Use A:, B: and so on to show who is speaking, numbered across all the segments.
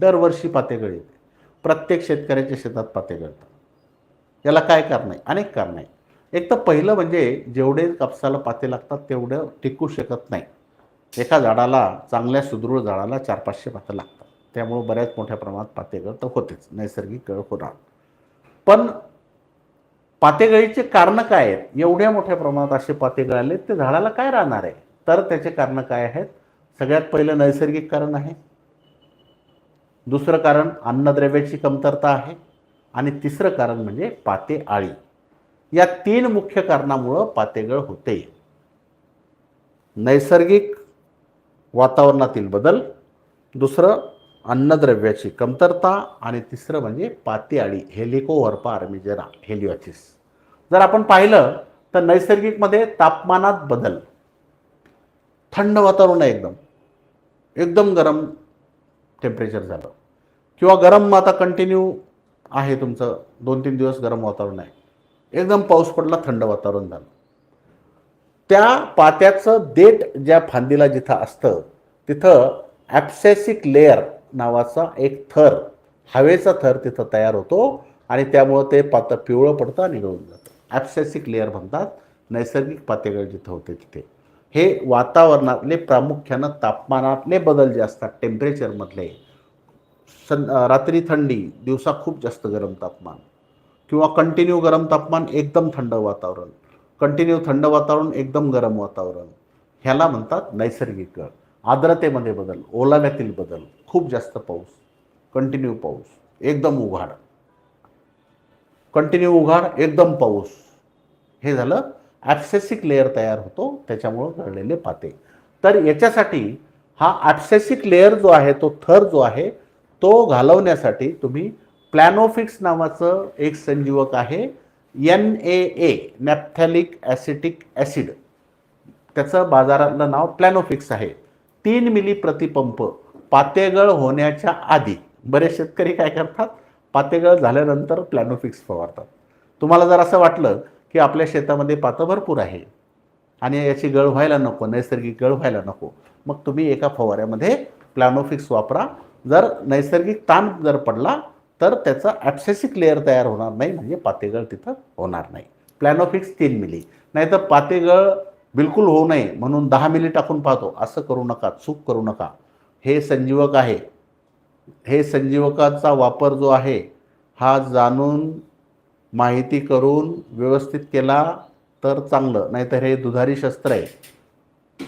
A: दरवर्षी पातेगळ येते प्रत्येक शेतकऱ्याच्या शेतात पाते गळतात. याला काय कारण आहे? अनेक कारण आहे. एक तर पहिलं म्हणजे जेवढे कापसाला पाते लागतात तेवढं टिकू शकत नाही. एका झाडाला चांगल्या सुदृढ झाडाला चार पाचशे पातं लागतात. त्यामुळं बऱ्याच मोठ्या प्रमाणात पातेगळ तर होतेच. नैसर्गिक गळ होणार. पण पातेगळीचे कारणं काय आहेत? एवढ्या मोठ्या प्रमाणात असे पाते गळाले ते झाडाला काय राहणार आहे? तर त्याचे कारणं काय आहेत? सगळ्यात पहिलं नैसर्गिक कारण आहे. दुसरं कारण अन्नद्रव्याची कमतरता आहे आणि तिसरं कारण म्हणजे पाते आळी. या तीन मुख्य कारणामुळं पातेगळ होते. नैसर्गिक वातावरणातील बदल दुसरं अन्नद्रव्याची कमतरता आणि तिसरं म्हणजे पातेआळी हेलिकोवर्पा आर्मिजेरा हेलिओथिस जर आपण पाहिलं तर नैसर्गिकमध्ये तापमानात बदल. थंड वातावरण आहे एकदम. एकदम गरम टेम्परेचर झालं. किंवा गरम आता कंटिन्यू आहे तुमचं. दोन तीन दिवस गरम वातावरण आहे. एकदम पाऊस पडला थंड वातावरण झालं. त्या पात्याचं देठ ज्या फांदीला जिथं असतं तिथं ॲप्सेसिक लेअर नावाचा एक थर हवेचा थर तिथं तयार होतो आणि त्यामुळं ते पातं पिवळं पडतं आणि गळून जातं. ॲप्सेसिक लेअर म्हणतात. नैसर्गिक पातेगळ जिथं होते तिथे. हे वातावरणातले प्रामुख्यानं तापमानातले बदल जे असतात टेम्परेचरमधले सं रात्री थंडी दिवसा खूप जास्त गरम तापमान किंवा कंटिन्यू गरम तापमान एकदम थंड वातावरण कंटिन्यू थंड वातावरण एकदम गरम वातावरण. ह्याला म्हणतात नैसर्गिक गळ. आर्द्रतेमध्ये बदल ओलाव्यातील बदल खूप जास्त पाऊस कंटिन्यू पाऊस एकदम उघाड. कंटिन्यू उघाड एकदम पाऊस. हे झालं ॲप्सेसिक लेअर तयार होतो त्याच्यामुळं गळलेले पाते. तर याच्यासाठी हा ॲप्सेसिक लेअर जो आहे तो थर जो आहे तो घालवण्यासाठी तुम्ही प्लॅनोफिक्स नावाचं एक संजीवक आहे N A A naphthalic acetic acid. त्याचं बाजारातलं नाव प्लॅनोफिक्स आहे. तीन मिली प्रतिपंप पातेगळ होण्याच्या आधी बरेच शेतकरी काय करतात? पातेगळ झाल्यानंतर प्लॅनोफिक्स फवारतात. तुम्हाला जर असं वाटलं की आपल्या शेतामध्ये पातं भरपूर आहे आणि याची गळ व्हायला नको नैसर्गिक गळ व्हायला नको मग तुम्ही एका फवाऱ्यामध्ये प्लॅनोफिक्स वापरा. जर नैसर्गिक ताण जर पडला तर त्याचा ॲप्सेसिक लेअर तयार होणार नाही म्हणजे पातेगळ तिथं होणार नाही. प्लॅनोफिक्स तीन मिली नाहीतर पातेगळ बिलकुल होऊ नये म्हणून दहा मिली टाकून पाहतो. असं करू नका चूक करू नका. हे संजीवक आहे. हे संजीवकाचा वापर जो आहे हा जाणून माहिती करून व्यवस्थित केला तर चांगलं. नाहीतर हे दुधारी शस्त्र आहे.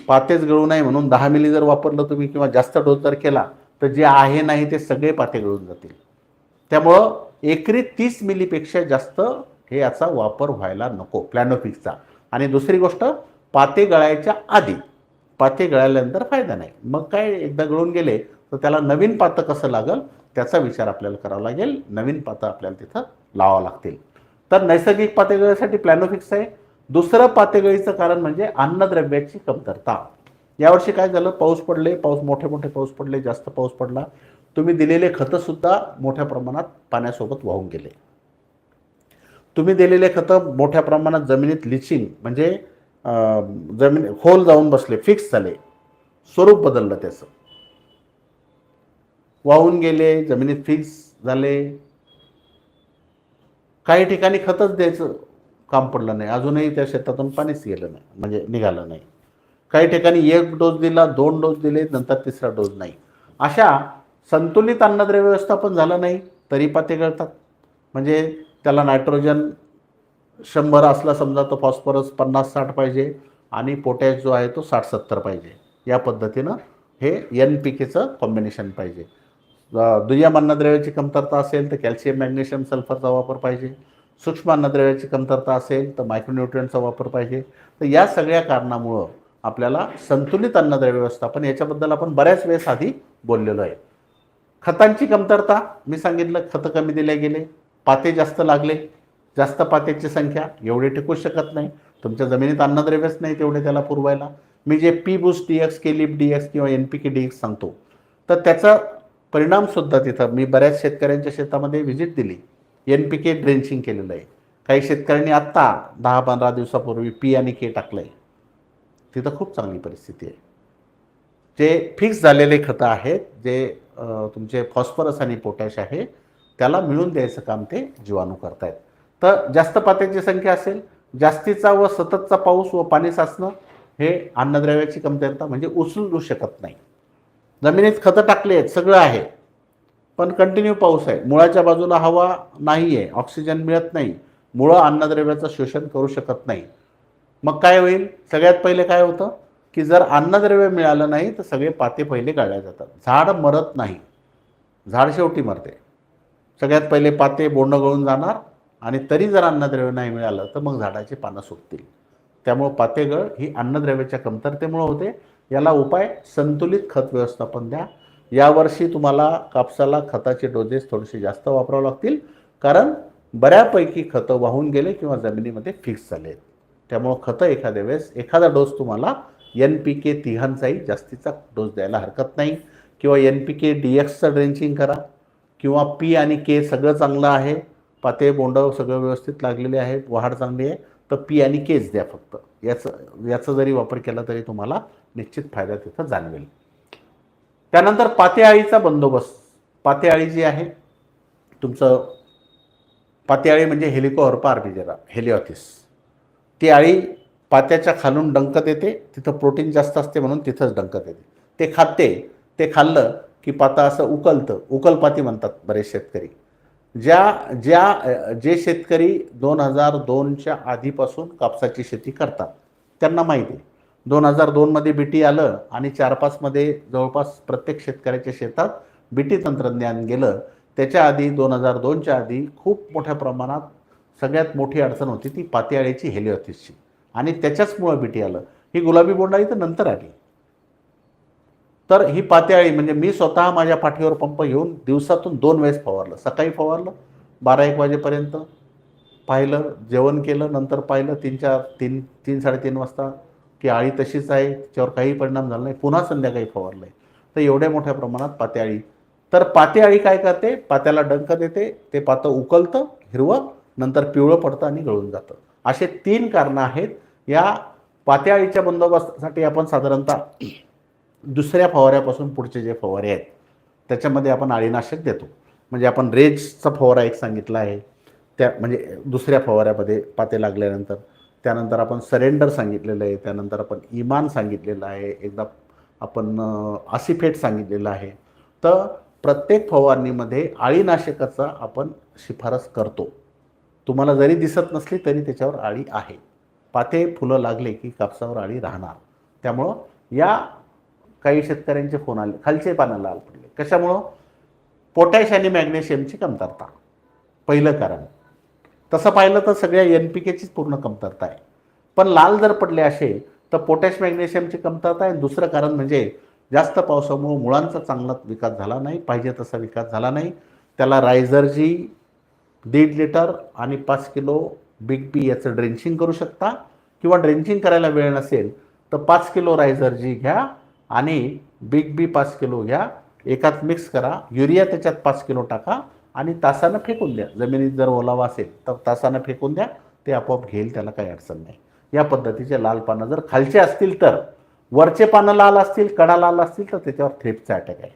A: पातेच गळू नये म्हणून दहा मिली जर वापरलं तुम्ही किंवा जास्त डोस जर केला तर जे आहे नाही ते सगळे पाते गळून जातील. त्यामुळं एकरी तीस मिलीपेक्षा जास्त हे याचा वापर व्हायला नको प्लॅनोफिक्सचा. आणि दुसरी गोष्ट पाते गळायच्या आधी पाते गळाल्यानंतर फायदा नाही. मग काय एकदा गळून गेले तर त्याला नवीन पातं कसं लागेल त्याचा विचार आपल्याला करावा लागेल. नवीन पातं आपल्याला तिथं लावावं लागतील. तर नैसर्गिक पातेगळीसाठी प्लॅनोफिक्स आहे. दुसरं पातेगळीचं कारण म्हणजे अन्नद्रव्याची कमतरता. यावर्षी काय झालं? पाऊस पडले. पाऊस मोठे मोठे पाऊस पडले. जास्त पाऊस पडला. तुम्ही दिलेले खतंसुद्धा मोठ्या प्रमाणात पाण्यासोबत वाहून गेले. तुम्ही दिलेले खतं मोठ्या प्रमाणात जमिनीत लिचिंग म्हणजे जमीन खोल जाऊन बसले फिक्स झाले. स्वरूप बदललं त्याचं. वाहून गेले जमिनीत फिक्स झाले. काही ठिकाणी खतच द्यायचं काम पडलं नाही. अजूनही त्या शेतातून पाणीच गेलं नाही. म्हणजे निघालं नाही. काही ठिकाणी एक डोस दिला दोन डोस दिले नंतर तिसरा डोस नाही. अशा संतुलित अन्नद्रव्य व्यवस्थापन झालं नाही तरी पाते गळतात. म्हणजे त्याला नायट्रोजन शंभर असला समजा तर फॉस्फरस पन्नास साठ पाहिजे आणि पोटॅश जो आहे तो साठ सत्तर पाहिजे. या पद्धतीनं हे एन पी केचं कॉम्बिनेशन पाहिजे. दुय्यम अन्नद्रव्याची कमतरता असेल तर कॅल्शियम मॅग्नेशियम सल्फरचा वापर पाहिजे. सूक्ष्म अन्नद्रव्याची कमतरता असेल तर मायक्रोन्युट्रियनचा वापर पाहिजे. तर या सगळ्या कारणामुळं आपल्याला संतुलित अन्नद्रव्य व्यवस्थापन याच्याबद्दल आपण बऱ्याच वेळेस आधी बोललेलो आहे. खतांची कमतरता मी सांगितलं खतं कमी दिले गेले पाते जास्त लागले. जास्त पात्याची संख्या एवढे टिकू शकत नाही. तुमच्या जमिनीत अन्नद्रव्यच नाही तेवढे त्याला पुरवायला. मी जे P boost D X k lip D X किंवा N P K D X सांगतो. तर त्याचा परिणामसुद्धा तिथं मी बऱ्याच शेतकऱ्यांच्या शेतामध्ये व्हिजिट दिली. एन पी के ड्रेंचिंग केलेलं आहे. काही शेतकऱ्यांनी आत्ता दहा पंधरा दिवसापूर्वी पी आणि के टाकलं आहे तिथं खूप चांगली परिस्थिती आहे. जे फिक्स झालेले खतं आहेत जे तुमचे फॉस्फरस आणि पोटॅश आहे त्याला मिळून द्यायचं काम ते जीवाणू करतायत. तर जास्त पात्याची संख्या असेल जास्तीचा व सततचा पाऊस व पाणी साचणं हे अन्नद्रव्याची कमतरता म्हणजे उचलू शकत नाही. जमिनीत खतं टाकली आहेत सगळं आहे. पण कंटिन्यू पाऊस आहे. मुळाच्या बाजूला हवा नाही आहे ऑक्सिजन मिळत नाही. मुळं अन्नद्रव्याचं शोषण करू शकत नाही. मग काय होईल? सगळ्यात पहिले काय होतं? की जर अन्नद्रव्य मिळालं नाही तर सगळे पाते पहिले गाळल्या जातात. झाड मरत नाही. झाड शेवटी मरते. सगळ्यात पहिले पाते बोंड गळून जाणार आणि तरी जर अन्नद्रव्य नाही मिळालं तर मग झाडाची पानं सुकतील. त्यामुळं पातेगळ ही अन्नद्रव्याच्या कमतरतेमुळे होते. याला उपाय संतुलित खत व्यवस्थापन द्या. यावर्षी तुम्हाला कापसाला खताचे डोजेस थोडेसे जास्त वापरावे लागतील. कारण बऱ्यापैकी खतं वाहून गेले किंवा जमिनीमध्ये फिक्स झाले आहेत त्यामुळं खतं एखाद्या वेळेस एखादा डोस तुम्हाला एन पी के तिघांचाही जास्तीचा डोस द्यायला हरकत नाही. किंवा एन पी के डी एक्सचं ड्रेंचिंग करा. किंवा पी आणि के सगळं चांगलं आहे. पाते बोंड सगळं व्यवस्थित लागलेले आहे वाढ चांगली आहे. तर पी आणि केच द्या फक्त. याचं याचा जरी वापर केला तरी तुम्हाला निश्चित फायदा तिथं जाणवेल. त्यानंतर पातेआळीचा बंदोबस्त. पातेआळी जी आहे तुमचं पातेआळी म्हणजे हेलिकोहर्पा आर्बिजेरा हेलिओथिस. ती आळी पात्याच्या खालून डंक देते तिथं प्रोटीन जास्त असते म्हणून तिथंच डंक देते ते खाते ते खाल्लं की पाता असं उकलतं उकलपाती म्हणतात बरेच शेतकरी. ज्या ज्या जे शेतकरी दोन हजार दोनच्या आधीपासून कापसाची शेती करतात त्यांना माहिती आहे. दोन हजार दोनमध्ये बीटी आलं आणि चार पाचमध्ये जवळपास प्रत्येक शेतकऱ्याच्या शेतात बीटी तंत्रज्ञान गेलं त्याच्या आधी दोन हजार दोनच्या आधी खूप मोठ्या प्रमाणात सगळ्यात मोठी अडचण होती ती पातेआळीची हेलिओथिसची आणि त्याच्याचमुळं बीटी आलं. ही गुलाबी बोंडाळी तर नंतर आली. तर ही पातेआळी म्हणजे मी स्वतः माझ्या पाठीवर पंप घेऊन दिवसातून दोन वेळेस फवारलं. सकाळी फवारलं बारा एक वाजेपर्यंत पाहिलं जेवण केलं नंतर पाहिलं तीन चार तीन तीन साडेतीन वाजता की आळी तशीच आहे त्याच्यावर काही परिणाम झाला नाही पुन्हा संध्याकाळी फवारलं आहे तर एवढ्या मोठ्या प्रमाणात पातेआळी तर पातेआळी काय करते? पात्याला डंक देते ते पातं उकलतं हिरवं नंतर पिवळं पडतं आणि गळून जातं. असे तीन कारणं आहेत. या पात्याळीच्या बंदोबस्तासाठी आपण साधारणतः दुसऱ्या फवाऱ्यापासून पुढचे जे फवारे आहेत त्याच्यामध्ये आपण अळीनाशक देतो. म्हणजे आपण रेजचा फवारा एक सांगितला आहे. त्या म्हणजे दुसऱ्या फवाऱ्यामध्ये पाते लागल्यानंतर त्यानंतर आपण सरेंडर सांगितलेलं आहे त्यानंतर आपण इमान सांगितलेलं आहे एकदा आपण आसिफेट सांगितलेलं आहे. तर प्रत्येक फवारणीमध्ये अळीनाशकाचा आपण शिफारस करतो. तुम्हाला जरी दिसत नसली तरी त्याच्यावर आळी आहे. पाते फुलं लागले की कापसावर आळी राहणार. त्यामुळं या काही शेतकऱ्यांचे फोन आले. खालचे पानं लाल पडले. कशामुळं? पोटॅश आणि मॅग्नेशियमची कमतरता. पहिलं कारण. तसं पाहिलं तर सगळ्या एन पी केचीच पूर्ण कमतरता आहे. पण लाल जर पडले असे तर पोटॅश मॅग्नेशियमची कमतरता आहे. दुसरं कारण म्हणजे जास्त पावसामुळे मुळांचा चांगला विकास झाला नाही. पाहिजे तसा विकास झाला नाही. त्याला रायझरजी दीड लिटर आणि पाच किलो बिग बी याचं ड्रेंचिंग करू शकता. किंवा ड्रेंचिंग करायला वेळ नसेल तर पाच किलो रायझरजी घ्या आणि बिग बी पाच किलो घ्या. एकात मिक्स करा युरिया त्याच्यात पाच किलो टाका आणि तासानं फेकून द्या. जमिनीत जर ओलावा असेल तर तासानं फेकून द्या. ते आपोआप घेईल त्याला काही अडचण नाही. या पद्धतीचे लाल पानं जर खालचे असतील तर वरचे पानं लाल असतील कडा लाल असतील तर त्याच्यावर थ्रिपचा अटॅक आहे.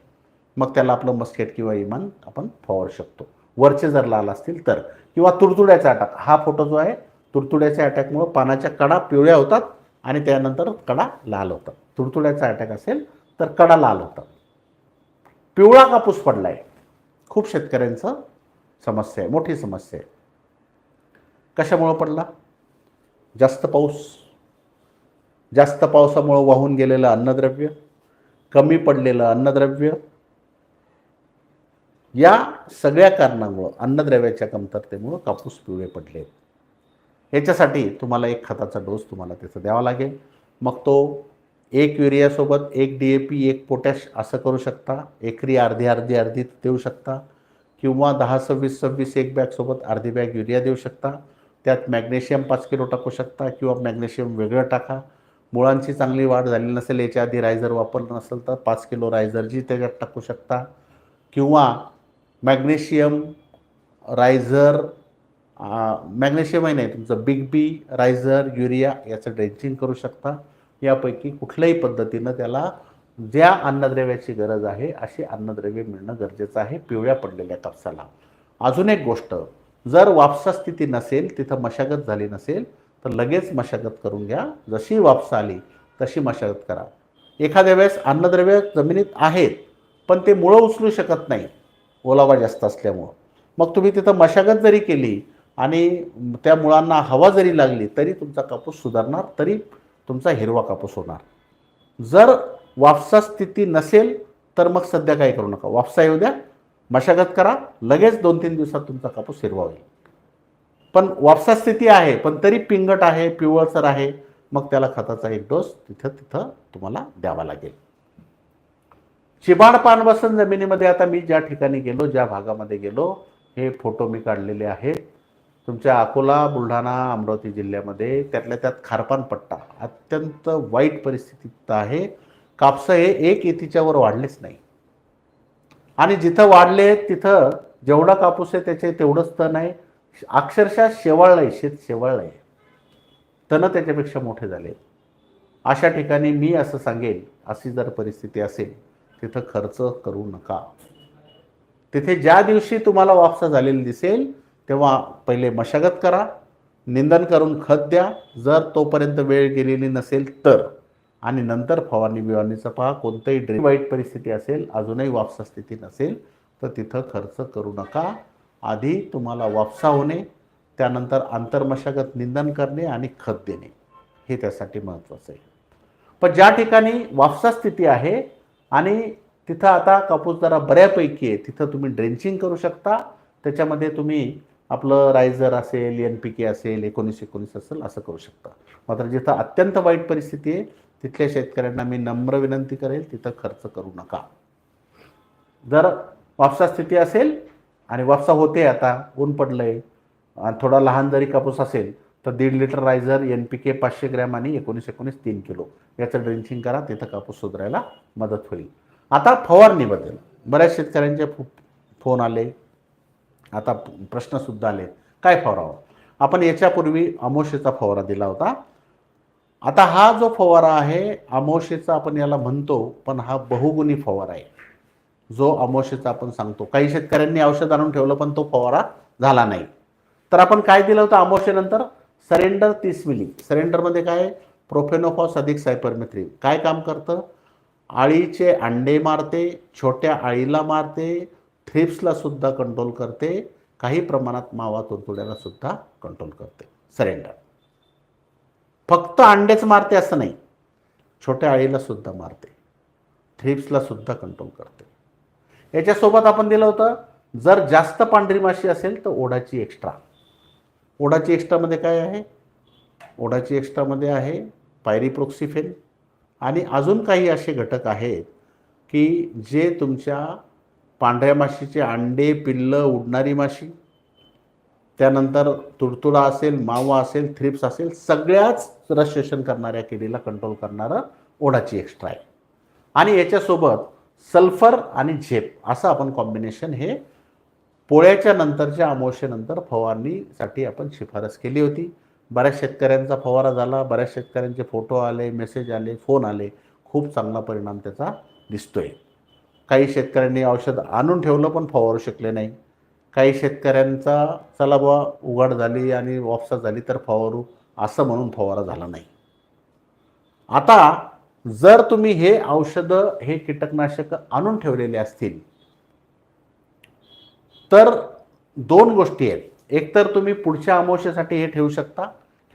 A: मग त्याला आपलं मस्केट किंवा इमान आपण फवारू शकतो. वरचे जर लाल असतील तर. किंवा तुडतुड्याचा अटॅक हा फोटो जो आहे तुडतुड्याच्या अटॅकमुळं पानाच्या कडा पिवळ्या होतात आणि त्यानंतर कडा लाल होतात. तुडतुड्याचा अटॅक असेल तर कडा लाल होतात. पिवळा कापूस पडला आहे खूप शेतकऱ्यांचं समस्या आहे मोठी समस्या आहे. कशामुळं पडला? जास्त पाऊस. जास्त पावसामुळं वाहून गेलेलं अन्नद्रव्य. कमी पडलेलं अन्नद्रव्य. या सगळ्या कारणामुळं अन्नद्रव्याच्या कमतरतेमुळं कापूस पिवळे पडले. आहेत याच्यासाठी तुम्हाला एक खताचा डोस तुम्हाला त्याचा द्यावा लागेल. मग तो एक युरियासोबत एक डी ए पी एक पोटॅश असं करू शकता. एकरी अर्धी अर्धी अर्धी देऊ शकता. किंवा दहा सव्वीस सव्वीस एक बॅगसोबत अर्धी बॅग युरिया देऊ शकता. त्यात मॅग्नेशियम पाच किलो टाकू शकता किंवा मॅग्नेशियम वेगळं टाका. मुळांची चांगली वाढ झाली नसेल याच्या आधी रायझर वापरलं नसेल तर पाच किलो रायझरजी त्याच्यात टाकू शकता. किंवा मॅग्नेशियम रायझर मॅग्नेशियमही नाही तुमचं बिग बी रायझर युरिया याचं ड्रेंचिंग करू शकता. यापैकी कुठल्याही पद्धतीनं त्याला ज्या अन्नद्रव्याची गरज आहे अशी अन्नद्रव्य मिळणं गरजेचं आहे पिवळ्या पडलेल्या कापसाला. अजून एक गोष्ट जर वापसा स्थिती नसेल तिथं मशागत झाली नसेल तर लगेच मशागत करून घ्या. जशी वापसा आली तशी मशागत करा. एखाद्या वेळेस अन्नद्रव्य जमिनीत आहेत पण ते मुळं उचलू शकत नाही. ओलावा जास्त असल्यामुळं. मग तुम्ही तिथं मशागत जरी केली आणि त्या मुळांना हवा जरी लागली तरी तुमचा कापूस सुधारणार तरी तुमचा हिरवा कापूस होणार. जर वापसा स्थिती नसेल तर मग सध्या काय करू नका. वापसा येऊ द्या मशागत करा लगेच दोन तीन दिवसात तुमचा कापूस हिरवा होईल. पण वापसा स्थिती आहे पण तरी पिंगट आहे पिवळसर आहे मग त्याला खताचा एक डोस तिथं तिथं तुम्हाला द्यावा लागेल. चिबाड पानवसन जमिनीमध्ये आता मी ज्या ठिकाणी गेलो ज्या भागामध्ये गेलो हे फोटो मी काढलेले आहेत. तुमच्या अकोला बुलढाणा अमरावती जिल्ह्यामध्ये त्यातल्या त्यात खारपान पट्टा अत्यंत वाईट परिस्थितीत आहे. कापसं हे एक येतीच्या वर वाढलेच नाही. आणि जिथं वाढले तिथं जेवढा कापूस आहे त्याचे तेवढंच तण आहे. अक्षरशः शेवाळलं आहे शेत शेवाळलंय तण त्याच्यापेक्षा मोठे झाले. अशा ठिकाणी मी असं सांगेन अशी जर परिस्थिती असेल तिथं खर्च करू नका. तिथे ज्या दिवशी तुम्हाला वापसा झालेली दिसेल तेव्हा पहिले मशागत करा निंदन करून खत द्या. जर तोपर्यंत वेळ गेलेली नसेल तर. आणि नंतर फवारणी बिवारणीचं पहा. कोणतंही ड्रेन वाईट परिस्थिती असेल अजूनही वापसा स्थिती नसेल तर तिथं खर्च करू नका. आधी तुम्हाला वापसा होणे त्यानंतर आंतरमशागत निंदन करणे आणि खत देणे. हे त्यासाठी महत्त्वाचं आहे. पण ज्या ठिकाणी वापसा स्थिती आहे आणि तिथं आता कापूस जरा बऱ्यापैकी आहे. तिथं तुम्ही ड्रेंचिंग करू शकता. त्याच्यामध्ये तुम्ही आपलं रायझर असेल एन पी के असेल एकोणीस एकोणीस असेल असं करू शकता. मात्र जिथं अत्यंत वाईट परिस्थिती आहे तिथल्या शेतकऱ्यांना मी नम्र विनंती करेल तिथं खर्च करू नका. जर वापसा स्थिती असेल आणि वापसा होते आता ऊन पडलंय आणि थोडा लहान जरी कापूस असेल तर दीड litre riser N P K पाचशे ग्रॅम आणि एकोणीस एकोणीस तीन किलो. याचं ड्रिंचिंग करा तिथं कापूस सुधारायला मदत होईल. आता फवारणीबद्दल बऱ्याच शेतकऱ्यांचे फो फोन आले. आता प्रश्नसुद्धा आले काय फवारावं? आपण याच्यापूर्वी अमोशेचा फवारा दिला होता. आता हा जो फवारा आहे अमोशेचा आपण याला म्हणतो पण हा बहुगुणी फवारा आहे. जो अमोशेचा आपण सांगतो. काही शेतकऱ्यांनी औषध आणून ठेवलं पण तो फवारा झाला नाही. तर आपण काय दिलं होतं अमोशेनंतर? सरेंडर तीस मिली. सरेंडरमध्ये काय प्रोफेनोफॉस अधिक सायपरमेथ्रिन. काय काम करतं? आळीचे अंडे मारते छोट्या आळीला मारते थ्रिप्सला सुद्धा कंट्रोल करते काही प्रमाणात मावा तुडतुड्याला सुद्धा कंट्रोल करते. सरेंडर. फक्त अंडेच मारते असं नाही. छोट्या आळीला सुद्धा मारते. थ्रिप्सला सुद्धा कंट्रोल करते. याच्यासोबत आपण दिलं होतं जर जास्त पांढरी माशी असेल तर ओढाची एक्स्ट्रा ओढाची एक्स्ट्रामध्ये काय आहे? ओढाची एक्स्ट्रामध्ये आहे पायरीप्रोक्सिफेन आणि अजून काही असे घटक आहेत की जे तुमच्या पांढऱ्या माशीचे अंडे पिल्लं उडणारी माशी त्यानंतर तुडतुडा असेल मावा असेल थ्रिप्स असेल सगळ्याच रजिस्ट्रेशन करणाऱ्या किडीला कंट्रोल करणारं ओढाची एक्स्ट्रा आहे. आणि याच्यासोबत सल्फर आणि झेप असं आपण कॉम्बिनेशन हे पोळ्याच्या नंतरच्या अमावस्येनंतर फवारणीसाठी आपण शिफारस केली होती. बऱ्याच शेतकऱ्यांचा फवारा झाला. बऱ्याच शेतकऱ्यांचे फोटो आले मेसेज आले फोन आले. खूप चांगला परिणाम त्याचा दिसतोय. काही शेतकऱ्यांनी औषध आणून ठेवलं पण फवारू शकले नाही. काही शेतकऱ्यांचा चला बुवा उघड झाली आणि वापसा झाली तर फवारू असं म्हणून फवारा झाला नाही. आता जर तुम्ही हे औषधं हे कीटकनाशक आणून ठेवलेले असतील तर दोन गोष्टी आहेत. एक तर तुम्ही पुढच्या अमावश्येसाठी हे ठेवू शकता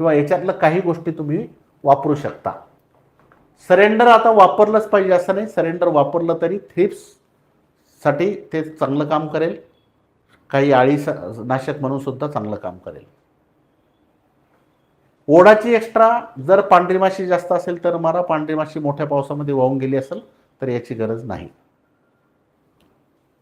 A: किंवा याच्यातलं काही गोष्टी तुम्ही वापरू शकता. सरेंडर आता वापरलंच पाहिजे असं नाही. सरेंडर वापरलं तरी थ्रिप्ससाठी ते चांगलं काम करेल. काही आळी नाशक म्हणून सुद्धा चांगलं काम करेल. ओढाची एक्स्ट्रा जर पांढरी माशी जास्त असेल तर मारा. पांढरी माशी मोठ्या पावसामध्ये वाहून गेली असेल तर याची गरज नाही.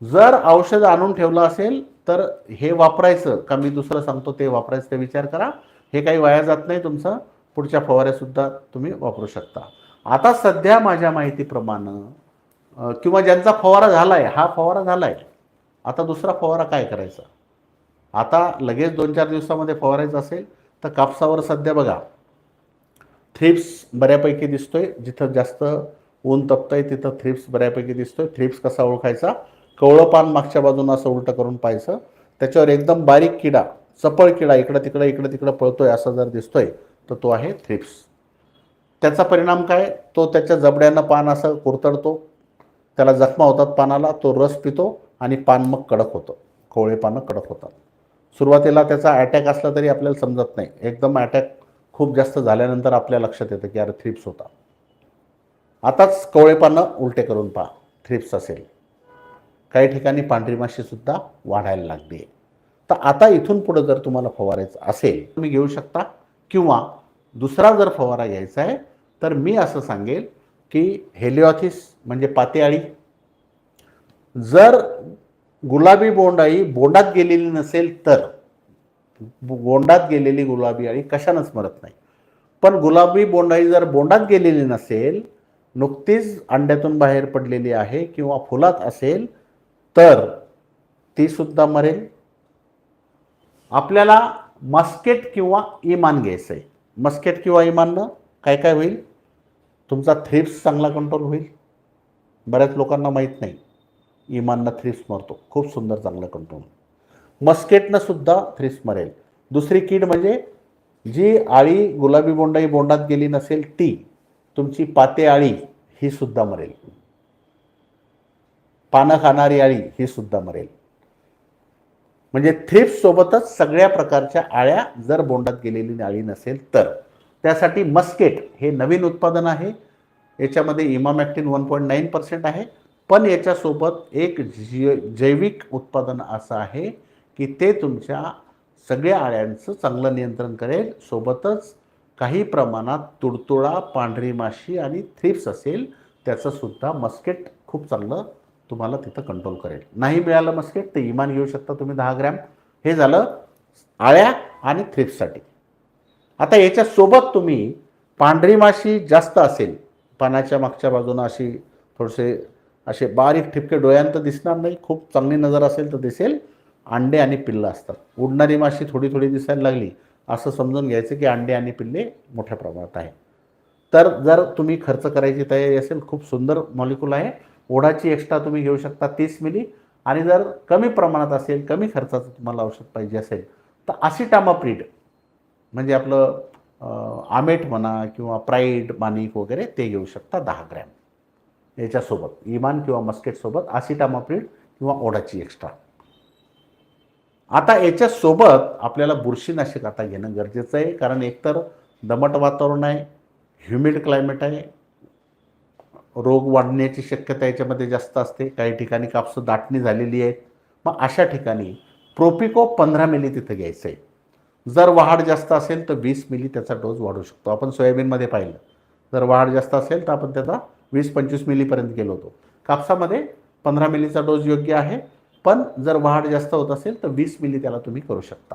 A: जर औषध आणून ठेवलं असेल तर हे वापरायचं. का मी दुसरं सांगतो ते वापरायचं ते विचार करा. हे काही वाया जात नाही तुमचं. पुढच्या फवाऱ्यासुद्धा तुम्ही वापरू शकता. आता सध्या माझ्या माहितीप्रमाणे किंवा ज्यांचा फवारा झाला आहे हा फवारा झाला आहे आता दुसरा फवारा काय करायचा? आता लगेच दोन चार दिवसामध्ये फवारायचं असेल तर कापसावर सध्या बघा. थ्रिप्स बऱ्यापैकी दिसतोय. जिथं जास्त ऊन तपतंय तिथं थ्रिप्स बऱ्यापैकी दिसतोय. थ्रिप्स कसा ओळखायचा? कवळं पान मागच्या बाजूनं असं उलटं करून पाहायचं. त्याच्यावर एकदम बारीक किडा चपळ किडा इकडं तिकडं इकडं तिकडं पळतोय असं जर दिसतोय तर तो आहे थ्रिप्स. त्याचा परिणाम काय? तो त्याच्या जबड्यानं पान असं कुरतडतो त्याला जखमा होतात पानाला तो रस पितो आणि पान मग कडक होतं. कोवळे पानं कडक होतात. सुरुवातीला त्याचा अटॅक असला तरी आपल्याला समजत नाही. एकदम अटॅक खूप जास्त झाल्यानंतर आपल्या लक्षात येतं की अरे थ्रिप्स होता. आताच कवळे पानं उलटे करून पहा. थ्रिप्स असेल. काही ठिकाणी पांढरी माशीसुद्धा वाढायला लागली आहे. तर आता इथून पुढं जर तुम्हाला फवारायचं असेल तुम्ही घेऊ शकता. किंवा दुसरा जर फवारा घ्यायचा आहे तर मी असं सांगेल की हेलिओथिस म्हणजे पातेआळी. जर गुलाबी बोंडाळी बोंडात गेलेली नसेल तर बोंडात गेलेली गुलाबी अळी कशानंच मरत नाही. पण गुलाबी बोंडाळी जर बोंडात गेलेली नसेल नुकतीच अंड्यातून बाहेर पडलेली आहे किंवा फुलात असेल तर ती सुद्धा मरेल. आपल्याला मस्केट किंवा इमान घ्यायचं आहे मस्केट किंवा इमाननं काय काय होईल? तुमचा थ्रिप्स चांगला कंट्रोल होईल. बऱ्याच लोकांना माहीत नाही. इमाननं थ्रिप्स मरतो. खूप सुंदर चांगलं कंट्रोल मस्केटनं सुद्धा थ्रिप्स मरेल. दुसरी कीड म्हणजे जी आळी गुलाबी बोंडाई बोंडात गेली नसेल ती तुमची पाते आळी ही सुद्धा मरेल. पानं खाणारी आळी ही सुद्धा मरेल. म्हणजे थ्रिप्स सोबतच सगळ्या प्रकारच्या आळ्या जर बोंडात गेलेली आळी नसेल तर. त्यासाठी मस्केट हे नवीन उत्पादन आहे. याच्यामध्ये emamectin one point nine percent आहे. पण याच्यासोबत एक जै जैविक उत्पादन असं आहे की ते तुमच्या सगळ्या आळ्यांचं चांगलं नियंत्रण करेल. सोबतच काही प्रमाणात तुडतुळा पांढरी माशी आणि थ्रिप्स असेल त्याचंसुद्धा मस्केट खूप चांगलं तुम्हाला तिथं कंट्रोल करेल. नाही मिळालं मस्केट ते इमान घेऊ शकता तुम्ही दहा ग्रॅम. हे झालं आळ्या आणि थ्रिप्ससाठी. आता याच्यासोबत तुम्ही पांढरी माशी जास्त असेल पानाच्या मागच्या बाजूनं अशी थोडेसे असे बारीक ठिपके डोळ्यांत दिसणार नाही खूप चांगली नजर असेल तर दिसेल. अंडे आणि पिल्लं असतात. उडणारी माशी थोडी थोडी दिसायला लागली असं समजून घ्यायचं की अंडे आणि पिल्ले मोठ्या प्रमाणात आहे तर जर तुम्ही खर्च करायची तयारी असेल खूप सुंदर मॉलिक्यूल आहे. ओढाची एक्स्ट्रा तुम्ही घेऊ शकता तीस मिली. आणि जर कमी प्रमाणात असेल कमी खर्चाचं तुम्हाला औषध पाहिजे असेल तर आसिटामाप्रीड म्हणजे आपलं आमेट म्हणा किंवा प्राईड मानिक वगैरे ते घेऊ शकता दहा ग्रॅम. याच्यासोबत इमान किंवा मस्केटसोबत आसिटामाप्रीड किंवा ओढाची एक्स्ट्रा. आता याच्यासोबत आपल्याला बुरशीनाशक आता घेणं गरजेचं आहे कारण एकतर दमट वातावरण आहे ह्युमिड क्लायमेट आहे रोग वाढण्याची शक्यता याच्यामध्ये जास्त असते. काही ठिकाणी कापसं दाटणी झालेली आहे. मग अशा ठिकाणी प्रोपिको पंधरा मिली तिथं घ्यायचं आहे जर वाढ जास्त असेल तर वीस मिली त्याचा डोस वाढू शकतो. आपण सोयाबीनमध्ये पाहिलं. जर वाढ जास्त असेल तर आपण त्याचा वीस पंचवीस मिलीपर्यंत गेलो होतो. कापसामध्ये पंधरा मिलीचा डोस योग्य आहे. पण जर वाढ जास्त होत असेल तर वीस मिली त्याला तुम्ही करू शकता.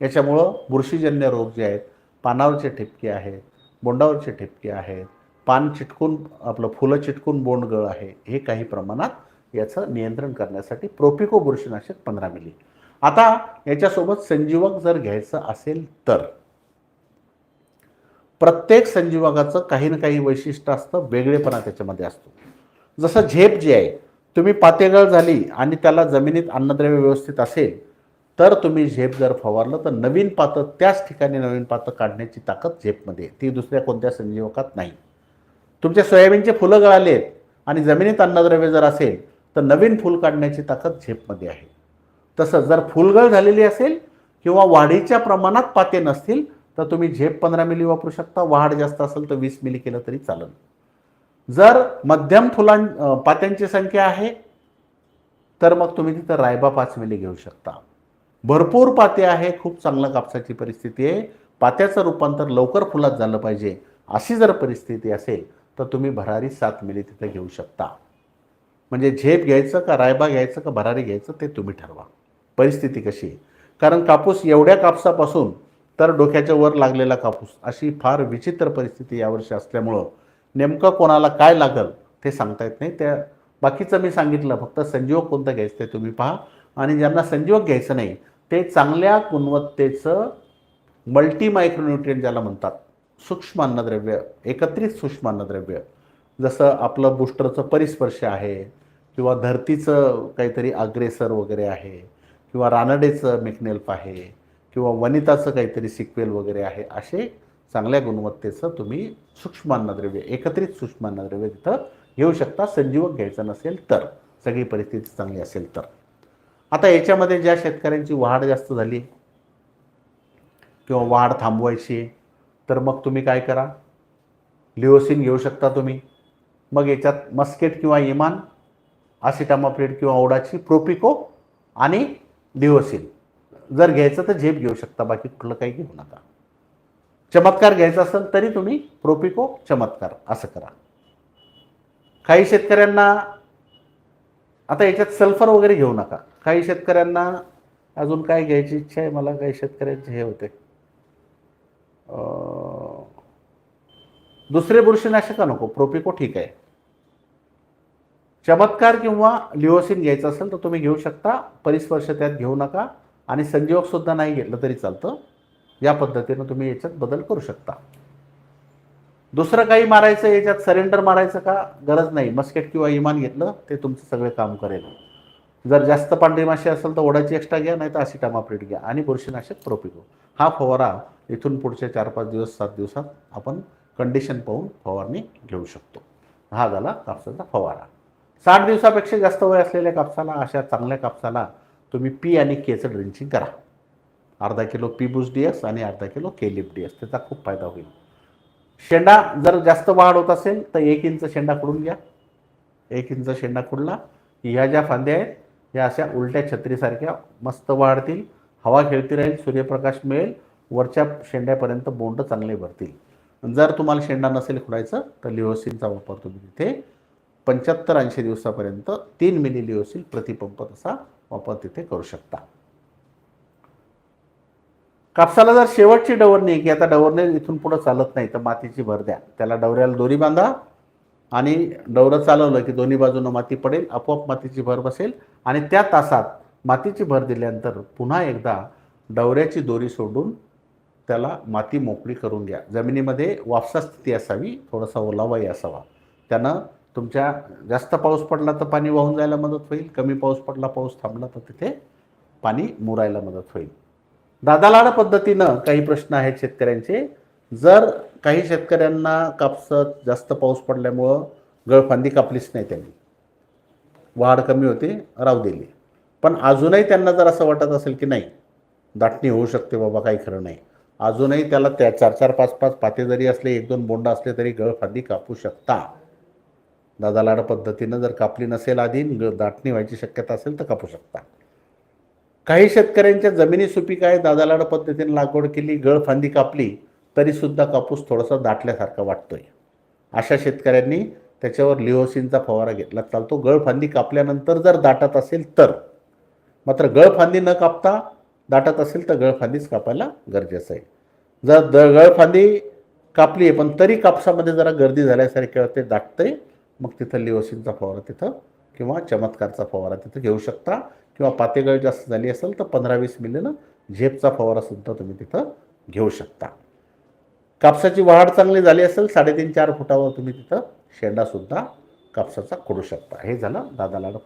A: याच्यामुळं बुरशीजन्य रोग जे आहेत पानावरचे ठिपके आहेत बोंडावरचे ठिपके आहेत पान चिटकून आपलं फुलं चिटकून बोंडगळ आहे हे काही प्रमाणात याचं नियंत्रण करण्यासाठी प्रोपिको बुरशीनाशक पंधरा मिली. आता याच्यासोबत संजीवक जर घ्यायचं असेल तर प्रत्येक संजीवकाचं काही ना काही वैशिष्ट्य असतं वेगळेपणा त्याच्यामध्ये असतो. जसं झेप जे आहे तुम्ही पातेगळ झाली आणि त्याला जमिनीत अन्नद्रव्य व्यवस्थित असेल तर तुम्ही झेप जर फवारलं तर नवीन पातं त्याच ठिकाणी नवीन पातं काढण्याची ताकद झेपमध्ये ती दुसऱ्या कोणत्या संजीवकात नाही. तुमच्या सोयाबीनचे फुलं गळाले आहेत आणि जमिनीत अन्नद्रव्य जर असेल तर नवीन फुल काढण्याची ताकद झेपमध्ये आहे. तसंच जर फुलगळ झालेली असेल किंवा वाढीच्या प्रमाणात पाते नसतील तर तुम्ही झेप पंधरा मिली वापरू शकता वाढ जास्त असेल तर वीस मिली केलं तरी चालेल. जर मध्यम फुलां पात्यांची संख्या आहे तर मग तुम्ही तिथं रायबा पाच मिली घेऊ शकता. भरपूर पाते आहे खूप चांगलं कापसाची परिस्थिती आहे. पात्याचं रूपांतर लवकर फुलात झालं पाहिजे अशी जर परिस्थिती असेल तर तुम्ही भरारी सात मिली तिथं घेऊ शकता. म्हणजे झेप घ्यायचं का रायबा घ्यायचं का भरारी घ्यायचं ते तुम्ही ठरवा. परिस्थिती कशी आहे? कारण कापूस एवढ्या कापसापासून तर डोक्याच्या वर लागलेला कापूस अशी फार विचित्र परिस्थिती यावर्षी असल्यामुळं नेमकं कोणाला काय लागल ते सांगता येत नाही. त्या बाकीचं मी सांगितलं फक्त संजीवक कोणतं घ्यायचं ते तुम्ही पहा. आणि ज्यांना संजीवक घ्यायचं नाही ते चांगल्या गुणवत्तेचं मल्टी मायक्रोन्युट्रियन ज्याला म्हणतात सूक्ष्म अन्नद्रव्य एकत्रित सूक्ष्म अन्नद्रव्य जसं आपलं बुस्टरचं परिस्पर्श आहे किंवा धरतीचं काहीतरी अग्रेसर वगैरे आहे किंवा रानडेचं मेकनेल्फ आहे किंवा वनिताचं काहीतरी सिक्वेल वगैरे आहे असे चांगल्या गुणवत्तेचं तुम्ही सूक्ष्म अन्नद्रव्य एकत्रित सूक्ष्म अन्नद्रव्य तिथं घेऊ शकता संजीवक घ्यायचं नसेल तर सगळी परिस्थिती चांगली असेल तर. आता याच्यामध्ये ज्या शेतकऱ्यांची वाढ जास्त झाली किंवा वाढ थांबवायची आहे, तर मग तुम्ही काय करा? लिओसिन घेऊ शकता तुम्ही. मग याच्यात मस्केट किंवा इमान आसिटामाप्रिड किंवा ओडाची प्रोपिको आणि लिओसिन. जर घ्यायचं तर झेप घेऊ शकता बाकी कुठलं काही घेऊ नका. चमत्कार घ्यायचा असेल तरी तुम्ही प्रोपिको चमत्कार असं करा. काही शेतकऱ्यांना आता याच्यात सल्फर वगैरे घेऊ नका. काही शेतकऱ्यांना अजून काय घ्यायची इच्छा आहे? मला काही शेतकऱ्यांचे हे होते. दुसरे बुरशीनाशक नको प्रोपिको ठीक आहे. चमत्कार किंवा लिओसिन घ्यायचं असेल तर तुम्ही घेऊ शकता परिस्पर्श त्यात घेऊ नका आणि संजीवक सुद्धा नाही घेतलं तरी चालतं. या पद्धतीनं तुम्ही याच्यात बदल करू शकता. दुसरं काही मारायचं याच्यात सरेंडर मारायचं का? गरज नाही. मस्केट किंवा इमान घेतलं ते तुमचं सगळे काम करेल. जर जास्त पांढरी माशी असेल तर ओढाची एक्स्ट्रा घ्या नाही तर असिटामाप्रिड घ्या आणि बुरशीनाशक प्रोपिको. हा फवारा इथून पुढच्या चार पाच दिवस सात दिवसात आपण कंडिशन पाहून फवारणी घेऊ शकतो. हा झाला कापसाचा फवारा. साठ दिवसापेक्षा जास्त वय असलेल्या कापसाला अशा चांगल्या कापसाला तुम्ही पी आणि केचं ड्रिंचिंग करा. अर्धा kilo P boost D S आणि अर्धा kilo K lip D S त्याचा खूप फायदा होईल. शेंडा जर जास्त वाढ होत असेल तर एक इंच शेंडा खुडून घ्या. एक इंच शेंडा खुडला की ह्या ज्या फांद्या आहेत ह्या अशा उलट्या छत्रीसारख्या मस्त वाढतील. हवा खेळती राहील सूर्यप्रकाश मिळेल वरच्या शेंड्यापर्यंत बोंड चांगले भरतील. जर तुम्हाला शेंडा नसेल खुडायचं तर लिओसिनचा वापर तुम्ही तिथे पंच्याहत्तर ऐंशी दिवसापर्यंत तीन मिली लिओसिन प्रतिपंप तसा वापर तिथे करू शकता. कापसाला जर शेवटची डवरणी की आता डवरणे इथून पुढं चालत नाही तर मातीची भर द्या. त्याला डवऱ्याला दोरी बांधा आणि डवरं चालवलं की दोन्ही बाजूनं माती पडेल आपोआप मातीची भर बसेल आणि त्या तासात मातीची भर दिल्यानंतर पुन्हा एकदा डवऱ्याची दोरी सोडून त्याला माती मोकळी करून घ्या. जमिनीमध्ये वापसा स्थिती असावी थोडासा ओलावाही असावा. त्यानं तुमच्या जास्त पाऊस पडला तर पाणी वाहून जायला मदत होईल कमी पाऊस पडला पाऊस थांबला तर तिथे पाणी मुरायला मदत होईल. दादालाड पद्धतीनं काही प्रश्न आहेत शेतकऱ्यांचे. जर काही शेतकऱ्यांना कापसात जास्त पाऊस पडल्यामुळं गळफांदी कापलीच नाही त्यांनी. वाढ कमी होते राहू दिली. पण अजूनही त्यांना जर असं वाटत असेल की नाही दाटणी होऊ शकते बाबा काही खरं नाही. अजूनही त्याला त्या चार चार पाच पाच पाते जरी असले एक दोन बोंड असले तरी गळफांदी कापू शकता. दादालाड पद्धतीनं जर कापली नसेल आधी गळ दाटणी व्हायची शक्यता असेल तर कापू शकता. काही शेतकऱ्यांच्या जमिनी सुपीक आहे दादालाड पद्धतीने लागवड केली गळफांदी कापली तरीसुद्धा कापूस थोडासा दाटल्यासारखा वाटतोय. अशा शेतकऱ्यांनी त्याच्यावर लिओसिनचा फवारा घेतला. चालतो गळफांदी कापल्यानंतर जर दाटत असेल तर. मात्र गळफांदी न कापता दाटत असेल तर गळफांदीच कापायला गरजेचं आहे. जर द गळफांदी कापली आहे पण तरी कापसामध्ये जरा गर्दी झाल्यासारखे ते दाटतंय मग तिथं लिओसिनचा फवारा तिथं किंवा चमत्कारचा फवारा तिथं घेऊ शकता. किंवा पातेगळ जास्त झाली असेल तर पंधरा वीस मिलीनं झेपचा फवारासुद्धा तुम्ही तिथं घेऊ शकता. कापसाची वाढ चांगली झाली असेल साडेतीन चार फुटावर तुम्ही तिथं शेंडासुद्धा कापसाचा खोडू शकता. हे झालं दादा लाड